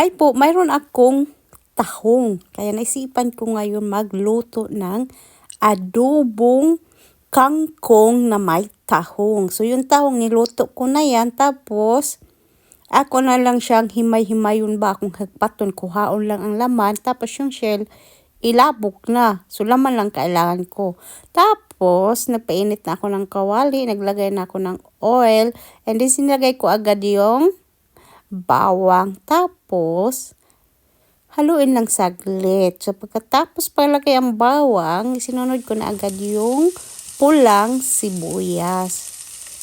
Hi po, mayroon akong tahong. Kaya naisipan ko ngayon magluto ng adobong kangkong na may tahong. So yung tahong niluto ko na yan. Tapos ako na lang siyang himay-himayon ba akong hagpaton. Kuhaon lang ang laman. Tapos yung shell ilabok na. So laman lang kailangan ko. Tapos napainit na ako ng kawali. Naglagay na ako ng oil. And then sinagay ko agad yung bawang. Tapos, haluin lang saglit. So, pagkatapos palagay ang bawang, sinunod ko na agad yung pulang sibuyas.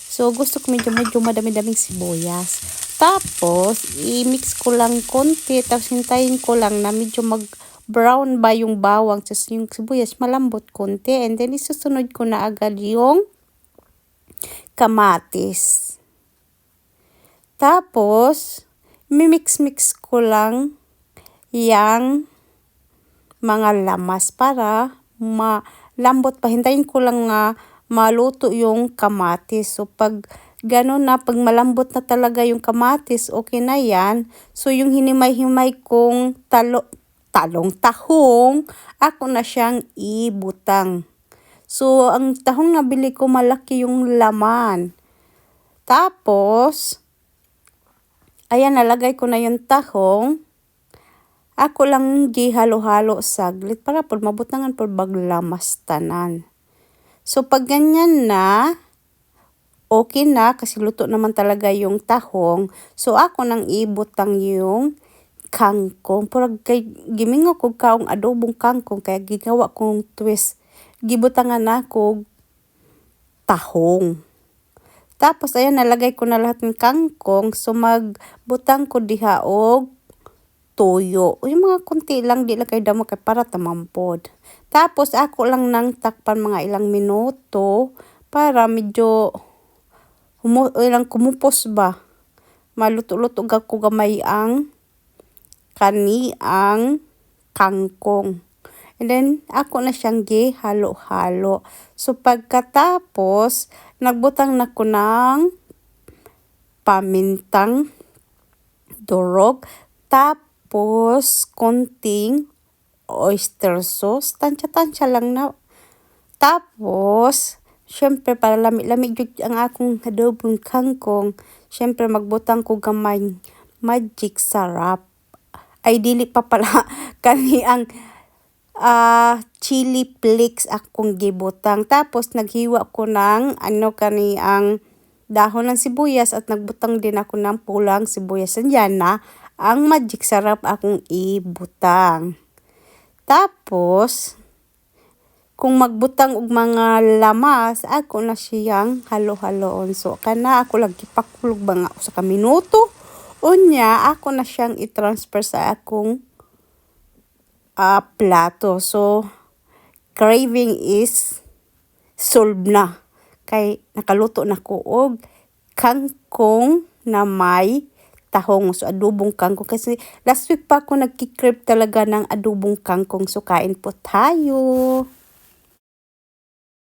So, gusto ko medyo medyo madami-daming sibuyas. Tapos, i-mix ko lang konti. Tapos, hintayin ko lang na medyo mag brown ba yung bawang. Tapos, yung sibuyas malambot konti. And then, isusunod ko na agad yung kamatis. Tapos, mimix-mix ko lang yung mga lamas para malambot pa. Hintayin ko lang nga maluto yung kamatis. So, pag ganun na, pag malambot na talaga yung kamatis, okay na yan. So, yung hinimay-himay kong talo, talong tahong, ako na siyang ibutang. So, ang tahong nabili ko malaki yung laman. Tapos, Ayan, nalagay ko na yung tahong. Ako lang gihalo-halo saglit para po mabutangan po baglamas tanan. So, pag ganyan na, okay na kasi luto naman talaga yung tahong. So, ako nang ibutang yung kangkong. Pero kay, gimingo ko kaong adobong kangkong kaya gigawa kong twist. Gibutangan ako tahong. Tapos, ayan, nalagay ko na lahat ng kangkong. So, magbutang ko diha og tuyo. Yung mga kunti lang, di lang kayo damo kay para tamampod. Tapos, ako lang nang takpan mga ilang minuto para medyo humo, ilang kumupos ba. Maluto-luto ko gamay ang kani ang kangkong. And then, ako na siyang halo-halo. So, pagkatapos, nagbutang na ko ng pamintang durog. Tapos, konting oyster sauce. Tansya-tansya lang na. Tapos, syempre, para lamig-lamig ang akong adobong kangkong, syempre, magbutang ko gamay magic sarap. Ay, dili pa pala kani ang uh, chili flakes akong gibutang. Tapos naghiwa ko ng ano kani ang dahon ng sibuyas at nagbutang din ako ng pulang sibuyas. Yan na ang magic sarap akong ibutang. Tapos, kung magbutang og mga lamas, ako na siyang halo-haloon. So, kana ako lang kipakulog ba nga sa kaminuto. Unya, ako na siyang i-transfer sa akong uh, plato. So, craving is solved na. Kay nakaluto na ko og kangkong na may tahong. So, adobong kangkong. Kasi last week pa ako nagkikrib talaga ng adobong kangkong. So, kain po tayo.